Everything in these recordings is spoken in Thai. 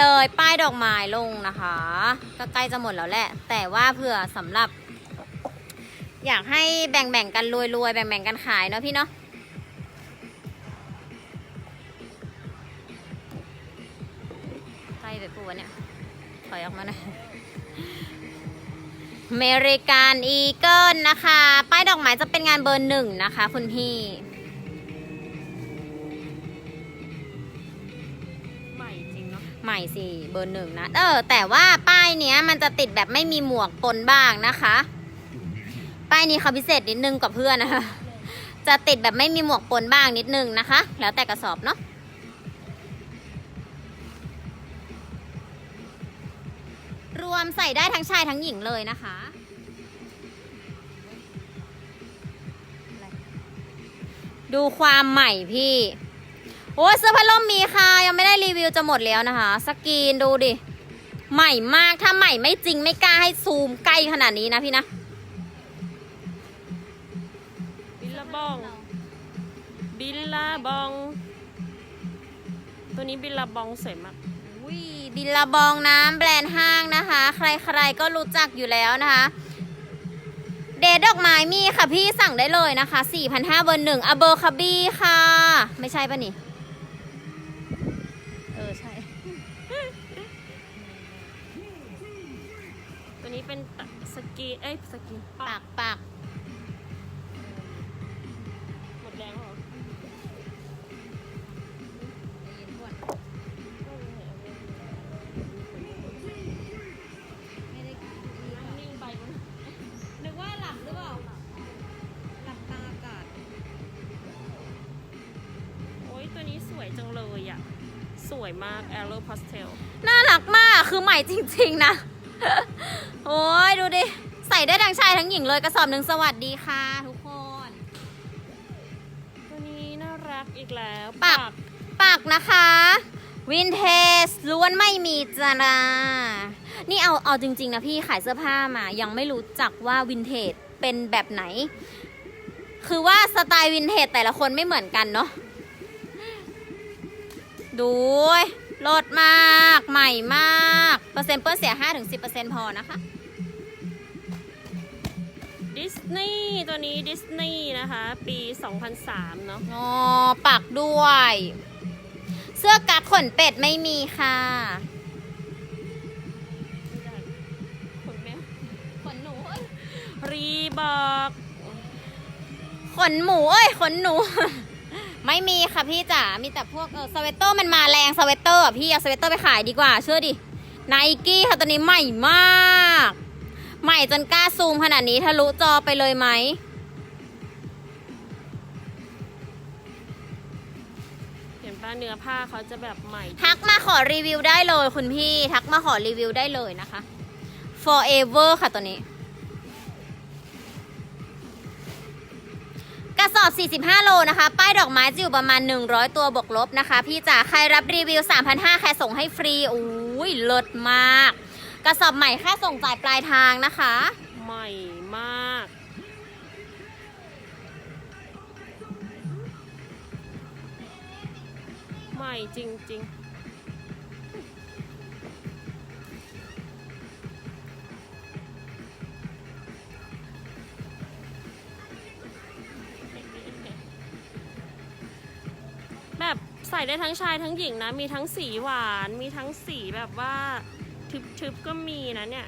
เลย ป้ายดอกไม้ลงนะคะ ก็ใกล้จะหมดแล้วแหละ แต่ว่าเผื่อสำหรับ อยากให้แบ่งๆกันรวยๆแบ่งๆกันขายเนาะพี่เนาะใกล้ไปปูวะเนี่ย ถอยออกมาหน่อยอเมริกันอีเกิลนะคะ ป้ายดอกไม้จะเป็นงานเบอร์หนึ่งนะคะ คุณพี่ ม่สิเบอร์หนึ่งนะ เออ แต่ว่าป้ายเนี้ยมันจะติดแบบไม่มีหมวกปนบ้างนะคะ ป้ายนี้เขาพิเศษนิดนึงกว่าเพื่อนนะคะ จะติดแบบไม่มีหมวกปนบ้างนิดนึงนะคะ แล้วแต่กระสอบเนาะรวมใส่ได้ทั้งชายทั้งหญิงเลยนะคะดูความใหม่พี่ โอ้ยเสื้อพัดลมมีค่ะ ยังไม่ได้รีวิวจะหมดแล้วนะคะ สกรีนดูดิ ใหม่มากถ้าใหม่ไม่จริงไม่กล้าให้ซูมใกล้ขนาดนี้นะพี่นะบิลลาบอง บิลลาบอง ตัวนี้บิลลาบองสวยมากอุ้ยบิลลาบองน้ำแบรนด์ห้างนะคะ ใครๆก็รู้จักอยู่แล้วนะคะเดดดอกไม้มีค่ะพี่สั่งได้เลยนะคะ4,500เบอร์หนึ่งอเบอร์คาบี้ค่ะ ไม่ใช่ปะนี่ เป็นตะสกีเอ้ยสกีปากปากหมดแรงแล้วเหรอนิ่งไปมั้งนึกว่าหลับหรือเปล่า หลับตาอากาศ โอ้ยตัวนี้สวยจังเลยอะ สวยมาก a อ r o Pastel น่ารักมาก คือใหม่จริง ๆ นะ โอ้ยดูดิ ใส่ได้ทั้งชายทั้งหญิงเลยกระสอบหนึ่งสวัสดีค่ะทุกคน ตัวนี้น่ารักอีกแล้ว ปาก ปากนะคะ วินเทจล้วนไม่มีจ้านะนี่เอาเอาจริง ๆ นะพี่ขายเสื้อผ้ามา ยังไม่รู้จักว่าวินเทจเป็นแบบไหน คือว่าสไตล์วินเทจแต่ละคนไม่เหมือนกันเนาะดูลดมาก ใหม่มาก เปอร์เซ็นต์เปิ้ลเสีย 5-10%พอนะคะ ดิสนีย์ตัวนี้ดิสนีย์นะคะ ปี 2003 เนาะอ๋อปักด้วย เสื้อกั๊กขนเป็ดไม่มีค่ะไม่ได้ขนแมวขนหนูเอ้ยรีบอกขนหมูเอ้ยขนหนู ไม่มีค่ะพี่จ๋ามีแต่พวกเออสเวตเตอร์มันมาแรงสเวตเตอร์อะพี่เอาสเวตเตอร์ไปขายดีกว่า เชื่อดิไนกี้ค่ะตัวนี้ใหม่มาก ใหม่จนกล้าซูมขนาดนี้ทะลุจอไปเลยไหม เห็นป้าเนื้อผ้าเขาจะแบบใหม่ ทักมาขอรีวิวได้เลยคุณพี่ทักมาขอรีวิวได้เลยนะคะ forever ค่ะตัวนี้ กระสอบ 45 โลนะคะ ป้ายดอกไม้จะอยู่ประมาณ 100 ตัวบวกลบนะคะ พี่จ๋าใครรับรีวิว 3,500ใครส่งให้ฟรีอุ้ยเลิศมาก กระสอบใหม่ค่าส่งจ่ายปลายทางนะคะ ใหม่มาก ใหม่จริง ๆแบบใส่ได้ทั้งชายทั้งหญิงนะ มีทั้งสีหวาน มีทั้งสีแบบว่า ทึบๆก็มีนะเนี่ย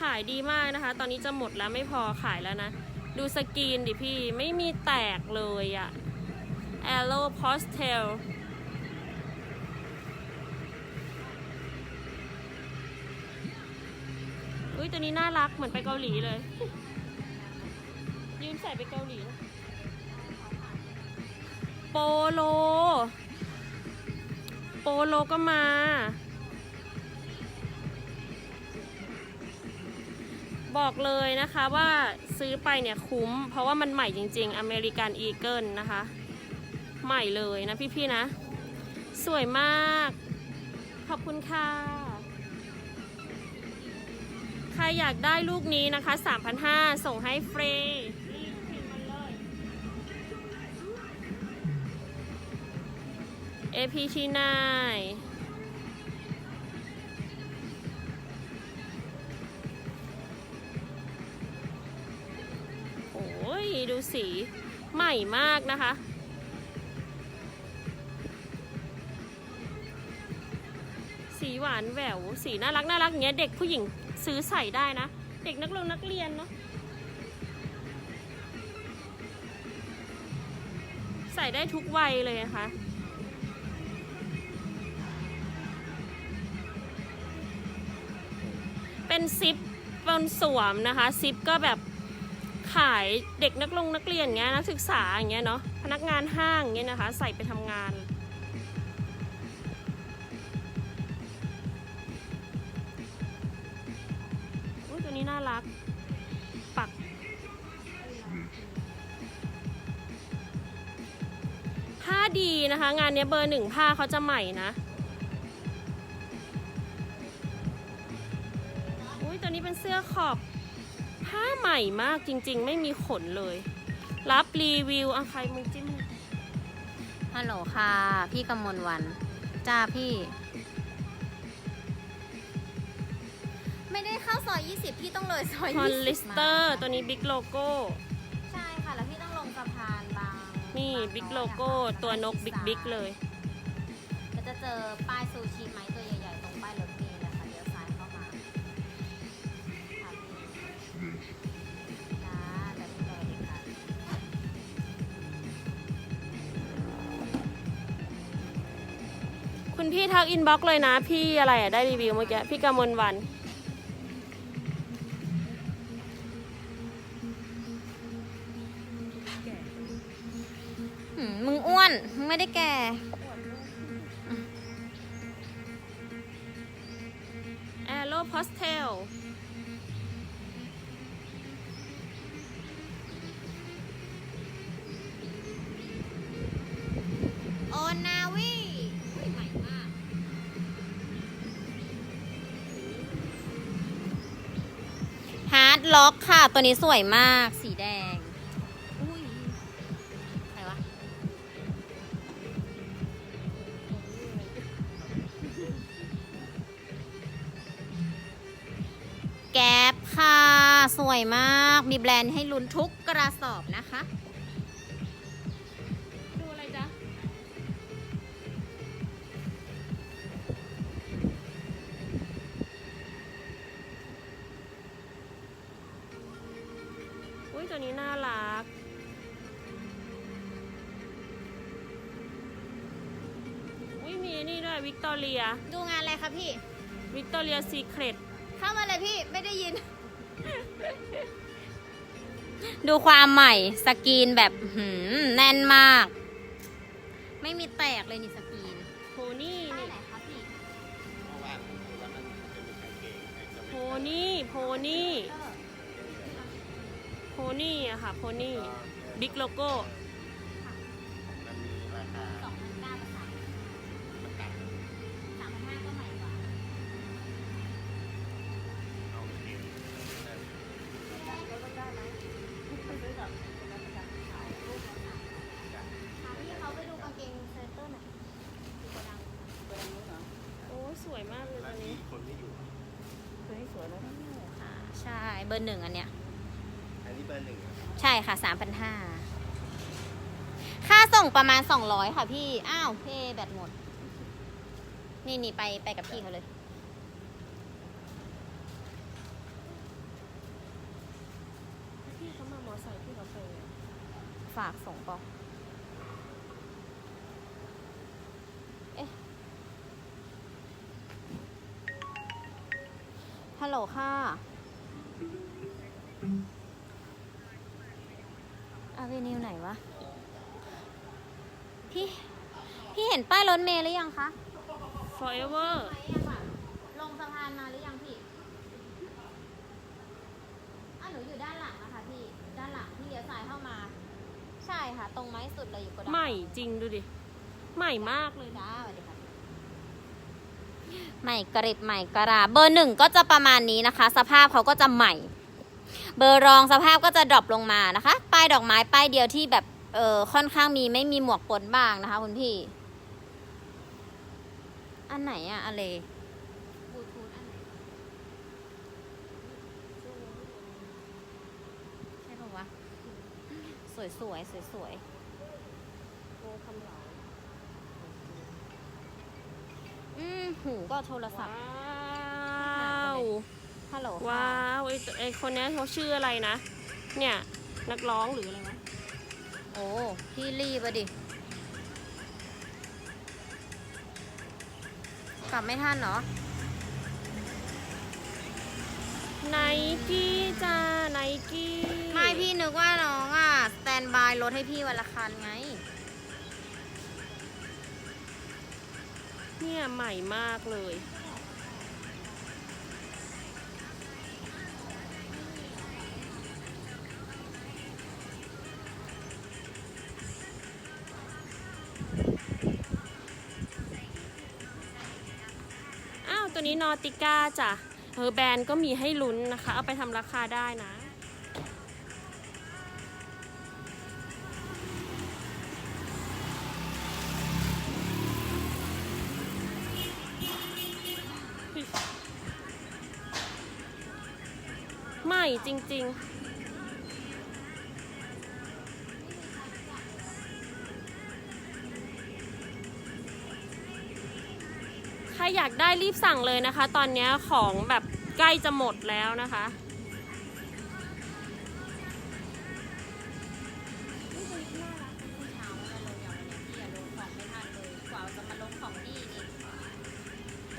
ขายดีมากนะคะ ตอนนี้จะหมดแล้วไม่พอขายแล้วนะ ดูสกรีนดิพี่ไม่มีแตกเลยอะ Arrow Postel อุ้ยตัวนี้น่ารักเหมือนไปเกาหลีเลย ยืมใส่ไปเกาหลี โปโล ปโลก็มา บอกเลยนะคะว่าซื้อไปเนี่ยคุ้ม เพราะว่ามันใหม่จริงๆ อเมริกันอีเกิลนะคะ ใหม่เลยนะพี่ๆนะ สวยมาก ขอบคุณค่ะ ใครอยากได้ลูกนี้นะคะ 3,500 ส่งให้ฟรี APT9 โอ้ย ดูสีใหม่มากนะคะ สีหวานแหวว สีน่ารักน่ารักอย่างเงี้ยเด็กผู้หญิงซื้อใส่ได้นะ เด็กนักเรียนนักเรียนเนาะใส่ได้ทุกวัยเลยนะคะ ซิปบนสวมนะคะ ซิปก็แบบขายเด็กนักลงนักเรียนเงี้ยนักศึกษาอย่างเงี้ยเนาะพนักงานห้างอย่างเงี้ยนะคะ ใส่ไปทำงาน อุ้ยตัวนี้น่ารัก ปัก ผ้าดีนะคะ งานเนี้ยเบอร์หนึ่งผ้าเขาจะใหม่นะ ยตัวนี้เป็นเสื้อขอบผ้าใหม่มากจริง ๆ ไม่มีขนเลย รับรีวิวอะใครมึงจิ้มฮัลโหลค่ะ พี่กำมลวัน จ้าพี่ ไม่ได้เข้าซอย 20 พี่ต้องเลยซอยฮอล20ลิสเตอร์มาตัวนี้บิ๊กโลโก้ ใช่ค่ะ แล้วพี่ต้องลงสะพานบางนี่บางบิ๊กน้โลอยโก้ อะค่ะตัวนกบิ๊กบิ๊กเลย ก็จะเจอป้ายซูชิไม้ คุณพี่ทักอินบ็อกซ์เลยนะ พี่อะไรอะได้รีวิวเมื่อกี้พี่กำมลวัน หืมมึงอ้วน มึงไม่ได้แก่ แอโรพอสเทล ล็อกค่ะ ตัวนี้สวยมาก สีแดง อุ้ยใครวะ แก๊ปค่ะ สวยมาก มีแบรนด์ให้ลุ้นทุกกระสอบนะคะ ย ดูงานอะไรคะพี่ วิกตอเรียซีเครตเข้ามาเลยพี่ไม่ได้ยิน ดูความใหม่สกรีนแบบหืมแน่นมาก ไม่มีแตกเลยนี่สกรีนโพนี่ป้ายนี่ไหนคะพี่โพนี่โพนี่โพนี่อะค่ะโพนี่บิ๊กโลโก้ส เบอร์หนึ่งอันเนี้ย อันนี้เบอร์หนึ่งใช่ค่ะสามพันห้าค่าส่งประมาณสองร้อยค่ะพี่ อ้าวเพแบตหมด นี่นี่ไปไปกับพี่เขาเลย พี่เขามามอไซค์พี่เขาไปอะฝากส่งปอเอ๊ะ ฮัลโหลค่ะ พี่ พี่เห็นป้ายรถเมล์หรือยังคะ Forever ไหมอะค่ะลงสะพานมาหรือยังพี่อะหนูอยู่ด้านหลังนะคะพี่ ด้านหลังที่เลี้ยวซ้ายเข้ามา ใช่ค่ะ ตรงไม้สุดเลยอยู่กระดังใหม่จริงดูดิ ใหม่มากเลยจ้าสวัสดีค่ะ ใหม่กริบใหม่กระราเบอร์หนึ่งก็จะประมาณนี้นะคะ สภาพเขาก็จะใหม่ เบอร์รองสภาพก็จะดรอปลงมานะคะ ป้ายดอกไม้ป้ายเดียวที่แบบเออค่อนข้างมีไม่มีหมวกปนบ้างนะคะคุณพี่ อันไหนอะอะไรใช่ปะวะ สวยสวยสวยสวยอืมหูก็โทรศัพท์ว้าว ฮัลโหลค่ะว้าวไอ้ไอ้คนเนี้ยเขาชื่ออะไรนะ เนี่ย นักร้องหรืออะไรวะโอ้พี่รีบอะดิ กลับไม่ทันเหรอไนกี้จ้าไนกี้ ไม่พี่นึกว่าน้องอะ สแตนบายรถให้พี่วันละคันไง เนี่ยใหม่มากเลย ตัวนี้นอติก้าจ้ะเออแบรนด์ก็มีให้ลุ้นนะคะ เอาไปทำราคาได้นะ ใหม่จริง ๆ รอยากได้รีบสั่งเลยนะคะ ตอนนี้ของแบบใกล้จะหมดแล้วนะคะ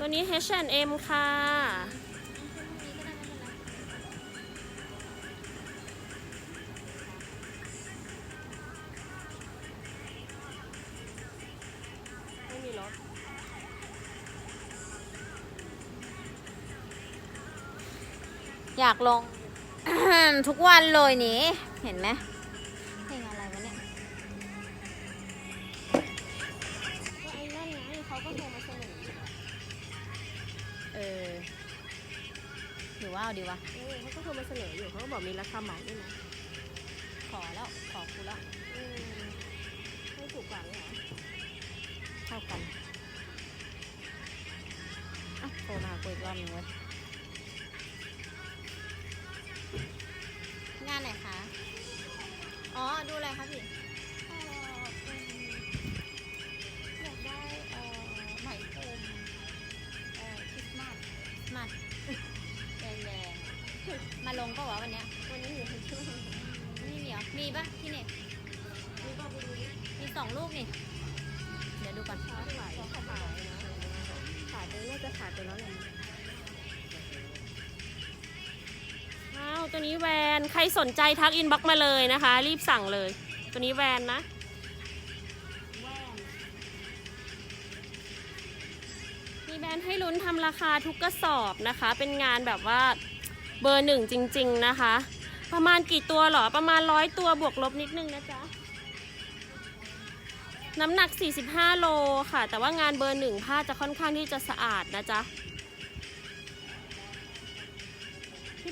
ตัวนี้ H&M ค่ะ อยากลง ทุกวันเลยนี่เห็นไหมเพลงอะไรวะเนี่ยก็ไอ้นั่นไงเขาก็โทรมาเสนออยู่อะเออหรือว่าเอาดีวะเออเขาก็โทรมาเสนออยู่เขาก็บอกมีราคาเหมาด้วยนะขอแล้วขอกูแล้วเออให้ถูกกว่าเลยเหรอเท่ากันอะโทรมาคุยอีกรอบหนึงเว้ย อ๋อ ดูอะไรคะพี่เอ่อเป็นอยากได้เอ่อไหมพรมเอ่อคริสต์มาสมาแดงแดงๆมาลงก็วะวันเนี้ยวันนี้อยู่ในช่วงไม่มีเหรอมีปะที่เนี่ยนี้ก็ไปดูดิมีสองลูกนี่ เดี๋ยวดูก่อนช้าไหลขายนะขายไปน่าจะขายไปแล้วแหละ อ้าวตัวนี้แวนใครสนใจทักอินบ็อกมาเลยนะคะ รีบสั่งเลย ตัวนี้แวนนะมีแบรนด์ให้ลุ้นทำราคาทุกกระสอบนะคะ เป็นงานแบบว่าเบอร์หนึ่งจริง ๆนะคะ ประมาณกี่ตัวเหรอ ประมาณร้อยตัวบวกลบนิดนึงนะจ๊ะ น้ำหนัก 45 โลค่ะ แต่ว่างานเบอร์หนึ่งผ้าจะค่อนข้างที่จะสะอาดนะจ๊ะ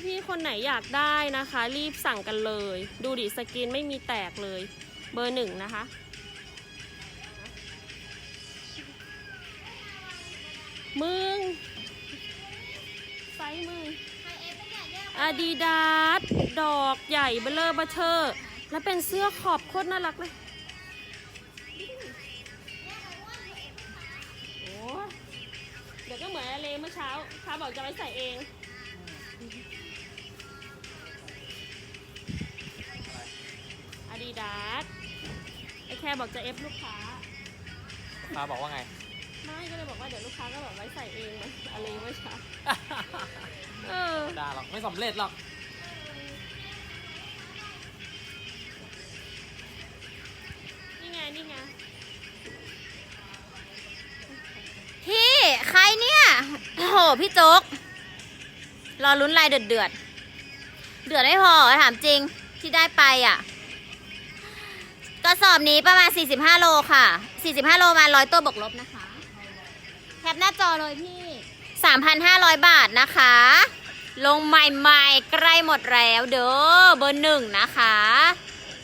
พี่ๆคนไหนอยากได้นะคะ รีบสั่งกันเลย ดูดิสกินไม่มีแตกเลย เบอร์หนึ่งนะคะ มึง ไซส์มึงอาดิดาสดอกใหญ่เบลเลอร์บอร์เทอร์ แล้วเป็นเสื้อขอบโคตรน่ารักเลยโอ้เดี๋ยวก็เหมือนอะไรเมื่อเช้าค้าบอกจะไว้ใส่เอง อาดิดาสไอแคร์บอกจะเอฟลูกค้ามาบอกว่าไง ไม่ก็เลยบอกว่าเดี๋ยวลูกค้าก็บอกไว้ใส่เองมันอะไรเมื่อเช้าเออได้หรอก ไม่สำเร็จหรอก นี่ไง นี่ไง พี่ใครเนี่ย โอ้โห พี่โจ๊ก รอลุ้นลายเดือดเดือดๆเดือดไม่พอเหรอถามจริงที่ได้ไปอะ กระสอบนี้ประมาณ 45 โลค่ะ 45 โลมา 100 ตัวบวกลบนะคะ แคปหน้าจอเลยพี่ 3,500 บาทนะคะ ลงใหม่ๆ ใกล้หมดแล้วเด้อ เบอร์หนึ่งนะคะ